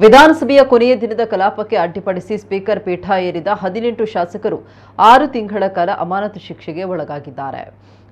ವಿಧಾನಸಭೆಯ ಕೊನೆಯ ದಿನದ ಕಲಾಪಕ್ಕೆ ಅಡ್ಡಿಪಡಿಸಿ ಸ್ಪೀಕರ್ ಪೀಠ ಏರಿದ ಹದಿನೆಂಟು ಶಾಸಕರು ಆರು ತಿಂಗಳ ಕಾಲ ಅಮಾನತು ಶಿಕ್ಷೆಗೆ ಒಳಗಾಗಿದ್ದಾರೆ.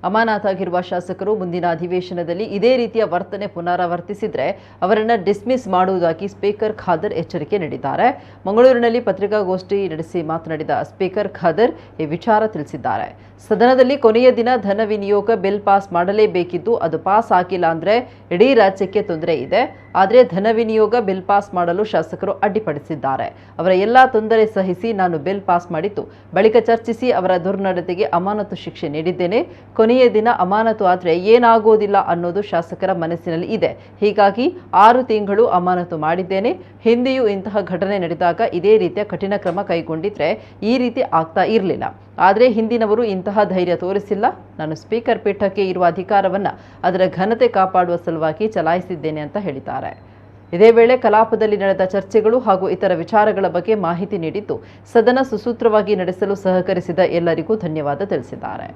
ಅಮಾನತಾಗಿರುವ ಶಾಸಕರು ಮುಂದಿನ ಅಧಿವೇಶನದಲ್ಲಿ ಇದೇ ರೀತಿಯ ವರ್ತನೆ ಪುನರಾವರ್ತಿಸಿದ್ರೆ ಅವರನ್ನು ಡಿಸ್ಮಿಸ್ ಮಾಡುವುದಾಗಿ ಸ್ಪೀಕರ್ ಖಾದರ್ ಎಚ್ಚರಿಕೆ ನೀಡಿದ್ದಾರೆ. ಮಂಗಳೂರಿನಲ್ಲಿ ಪತ್ರಿಕಾಗೋಷ್ಠಿ ನಡೆಸಿ ಮಾತನಾಡಿದ ಸ್ಪೀಕರ್ ಖಾದರ್ ಈ ವಿಚಾರ ತಿಳಿಸಿದ್ದಾರೆ. ಸದನದಲ್ಲಿ ಕೊನೆಯ ದಿನ ಧನ ವಿನಿಯೋಗ ಬಿಲ್ ಪಾಸ್ ಮಾಡಲೇಬೇಕಿದ್ದು ಅದು ಪಾಸ್ ಆಗಿಲ್ಲ ಅಂದರೆ ಇಡೀ ರಾಜ್ಯಕ್ಕೆ ತೊಂದರೆ ಇದೆ. ಆದರೆ ಧನ ವಿನಿಯೋಗ ಬಿಲ್ ಪಾಸ್ ಮಾಡಲು ಶಾಸಕರು ಅಡ್ಡಿಪಡಿಸಿದ್ದಾರೆ. ಅವರ ಎಲ್ಲಾ ತೊಂದರೆ ಸಹಿಸಿ ನಾನು ಬಿಲ್ ಪಾಸ್ ಮಾಡಿದ್ದು. ಬಳಿಕ ಚರ್ಚಿಸಿ ಅವರ ದುರ್ನಡತೆಗೆ ಅಮಾನತು ಶಿಕ್ಷೆ ನೀಡಿದ್ದೇನೆ. ಕೊನೆಯ ದಿನ ಅಮಾನತು ಆದರೆ ಏನಾಗೋದಿಲ್ಲ ಅನ್ನೋದು ಶಾಸಕರ ಮನಸ್ಸಿನಲ್ಲಿ ಇದೆ. ಹೀಗಾಗಿ ಆರು ತಿಂಗಳು ಅಮಾನತು ಮಾಡಿದ್ದೇನೆ. ಹಿಂದೆಯೂ ಇಂತಹ ಘಟನೆ ನಡೆದಾಗ ಇದೇ ರೀತಿಯ ಕಠಿಣ ಕ್ರಮ ಕೈಗೊಂಡಿದ್ರೆ ಈ ರೀತಿ ಆಗ್ತಾ ಇರಲಿಲ್ಲ. ಆದರೆ ಹಿಂದಿನವರು ಇಂತಹ ಧೈರ್ಯ ತೋರಿಸಿಲ್ಲ. ನಾನು ಸ್ಪೀಕರ್ ಪೀಠಕ್ಕೆ ಇರುವ ಅಧಿಕಾರವನ್ನು ಅದರ ಘನತೆ ಕಾಪಾಡುವ ಸಲುವಾಗಿ ಚಲಾಯಿಸಿದ್ದೇನೆ ಅಂತ ಹೇಳಿದ್ದಾರೆ. ಇದೇ ವೇಳೆ ಕಲಾಪದಲ್ಲಿ ನಡೆದ ಚರ್ಚೆಗಳು ಹಾಗೂ ಇತರ ವಿಚಾರಗಳ ಬಗ್ಗೆ ಮಾಹಿತಿ ನೀಡಿದ್ದು ಸದನ ಸುಸೂತ್ರವಾಗಿ ನಡೆಸಲು ಸಹಕರಿಸಿದ ಎಲ್ಲರಿಗೂ ಧನ್ಯವಾದ ತಿಳಿಸಿದ್ದಾರೆ.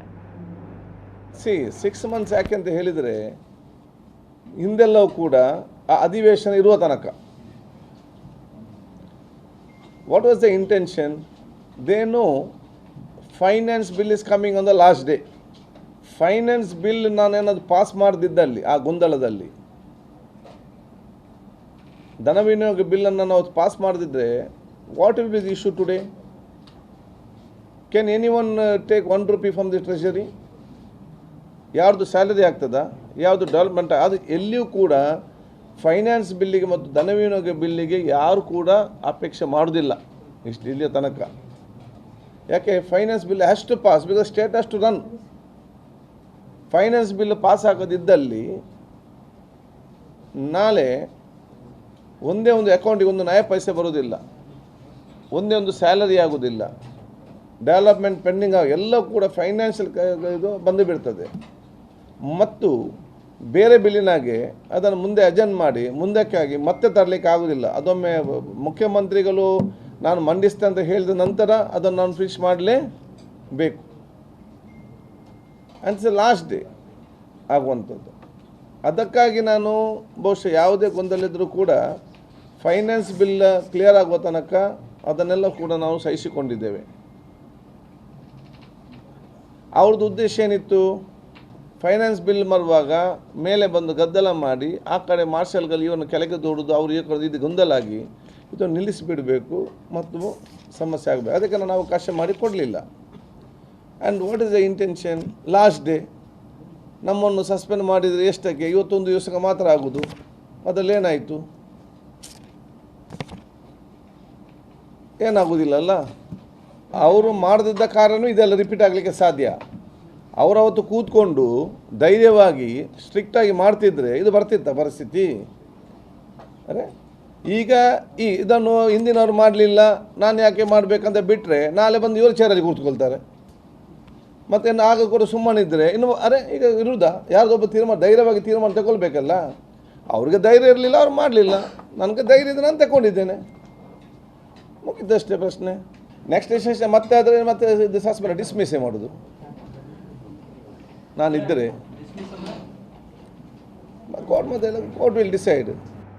ಸಿ ಸಿಕ್ಸ್ ಮಂತ್ಸ್ ಯಾಕೆ ಅಂತ ಹೇಳಿದರೆ, ಹಿಂದೆಲ್ಲವೂ ಕೂಡ ಆ ಅಧಿವೇಶನ ಇರುವ ತನಕ. What was the intention they know finance bill is coming on the last day finance bill ನಾನೇನಾದ್ರು pass ಮಾಡದಿದ್ದಲ್ಲಿ, ಆ ಗೊಂದಲದಲ್ಲಿ. ಧನ ವಿನಿಯೋಗ ಬಿಲ್ಲನ್ನು ನಾವು ಪಾಸ್ ಮಾಡದಿದ್ದರೆ what will be the issue today can anyone take one rupee from the treasury ಯಾರ್ದು salary ಆಗ್ತದ ಯಾವುದು ಡೆವಲಪ್ಮೆಂಟ್ ಅದು ಎಲ್ಲಿಯೂ ಕೂಡ ಫೈನಾನ್ಸ್ ಬಿಲ್ಲಿಗೆ ಮತ್ತು ಧನ ವಿನಿಯೋಗ ಬಿಲ್ಲಿಗೆ ಯಾರು ಕೂಡ ಅಪೇಕ್ಷೆ ಮಾಡೋದಿಲ್ಲ. ಇಷ್ಟು ಇಲ್ಲಿಯ ತನಕ. ಯಾಕೆ finance bill has to pass because state has to run finance bill pass ಆಗೋದಿದ್ದಲ್ಲಿ ನಾಳೆ ಒಂದೇ ಒಂದು ಅಕೌಂಟಿಗೆ ಒಂದು ನಯ ಪೈಸೆ ಬರೋದಿಲ್ಲ. ಒಂದೇ ಒಂದು ಸ್ಯಾಲರಿ ಆಗೋದಿಲ್ಲ. ಡೆವಲಪ್ಮೆಂಟ್ ಪೆಂಡಿಂಗ್ ಆಗಿ ಎಲ್ಲ ಕೂಡ ಫೈನಾನ್ಷಿಯಲ್ ಇದು ಬಂದು ಬಿಡ್ತದೆ. ಮತ್ತು ಬೇರೆ ಬಿಲ್ಲಿನಾಗೆ ಅದನ್ನು ಮುಂದೆ ಅಜೆಂಡ್ ಮಾಡಿ, ಮುಂದಕ್ಕಾಗಿ ಮತ್ತೆ ತರಲಿಕ್ಕೆ ಆಗೋದಿಲ್ಲ. ಅದೊಮ್ಮೆ ಮುಖ್ಯಮಂತ್ರಿಗಳು ನಾನು ಮಂಡಿಸ್ತೆ ಅಂತ ಹೇಳಿದ ನಂತರ ಅದನ್ನು ನಾನು ಫಿನಿಶ್ ಮಾಡಲೇಬೇಕು. ಅಂಡ್ಸ್ ಲಾಸ್ಟ್ ಡೇ ಆಗುವಂಥದ್ದು. ಅದಕ್ಕಾಗಿ ನಾನು ಬಹುಶಃ ಯಾವುದೇ ಗೊಂದಲಿದ್ದರೂ ಕೂಡ ಫೈನಾನ್ಸ್ ಬಿಲ್ ಕ್ಲಿಯರ್ ಆಗುವ ತನಕ ಅದನ್ನೆಲ್ಲ ಕೂಡ ನಾವು ಸಹಿಸಿಕೊಂಡಿದ್ದೇವೆ. ಅವ್ರದ್ದು ಉದ್ದೇಶ ಏನಿತ್ತು? ಫೈನಾನ್ಸ್ ಬಿಲ್ ಮರುವಾಗ ಮೇಲೆ ಬಂದು ಗದ್ದಲ ಮಾಡಿ ಆ ಕಡೆ ಮಾರ್ಷಲ್ಗಳು ಇವನು ಕೆಳಗೆ ದೊಡ್ಡದು ಅವ್ರು ಈ ಕಡೆ ಇದು ಗೊಂದಲಾಗಿ ಇದು ನಿಲ್ಲಿಸಿಬಿಡಬೇಕು ಮತ್ತು ಸಮಸ್ಯೆ ಆಗಬೇಕು. ಅದಕ್ಕೆ ನಾನು ಅವಕಾಶ ಮಾಡಿ ಕೊಡಲಿಲ್ಲ. And what is the intention last day ನಮ್ಮನ್ನು ಸಸ್ಪೆಂಡ್ ಮಾಡಿದರೆ ಎಷ್ಟಕ್ಕೆ? ಇವತ್ತೊಂದು ದಿವಸಕ್ಕೆ ಮಾತ್ರ ಆಗೋದು. ಅದರಲ್ಲಿ ಏನಾಗೋದಿಲ್ಲಲ್ಲ? ಅವರು ಮಾಡದಿದ್ದ ಕಾರಣ ಇದೆಲ್ಲ ರಿಪೀಟ್ ಆಗಲಿಕ್ಕೆ ಸಾಧ್ಯ. ಅವರವತ್ತು ಕೂತ್ಕೊಂಡು ಧೈರ್ಯವಾಗಿ ಸ್ಟ್ರಿಕ್ಟಾಗಿ ಮಾಡ್ತಿದ್ರೆ ಇದು ಬರ್ತಿತ್ತ ಪರಿಸ್ಥಿತಿ? ಅರೆ, ಈಗ ಈ ಇದನ್ನು ಹಿಂದಿನವ್ರು ಮಾಡಲಿಲ್ಲ, ನಾನು ಯಾಕೆ ಮಾಡಬೇಕಂತ ಬಿಟ್ಟರೆ ನಾಳೆ ಬಂದು ಇವರು ಚೇರಲ್ಲಿ ಕೂತ್ಕೊಳ್ತಾರೆ. ಮತ್ತು ಆಗ ಕೂಡ ಸುಮ್ಮನಿದ್ದರೆ ಇನ್ನು ಅರೆ, ಈಗ ಇರುವುದಾ ಯಾರ್ದೊಬ್ಬ ತೀರ್ಮಾನ ಧೈರ್ಯವಾಗಿ ತೀರ್ಮಾನ ತಗೊಳ್ಬೇಕಲ್ಲ? ಅವ್ರಿಗೆ ಧೈರ್ಯ ಇರಲಿಲ್ಲ, ಅವ್ರು ಮಾಡಲಿಲ್ಲ. ನನಗೆ ಧೈರ್ಯ ಇದೆ ನಾನು ತಗೊಂಡಿದ್ದೇನೆ ಮುಗಿದಷ್ಟೇ ಪ್ರಶ್ನೆ. ನೆಕ್ಸ್ಟ್ ಸೆಷನ್ ಮತ್ತೆ ಆದರೆ ಮತ್ತೆ ಇದು ಸಸ್ಪೆಂಡ್ ಡಿಸ್ಮಿಸ್ಸೇ ಮಾಡೋದು. ನಾನಿದ್ದರೆ. ಕೋರ್ಟ್ ಮತ್ತೆ ಕೋರ್ಟ್ ವಿಲ್ ಡಿಸೈಡ್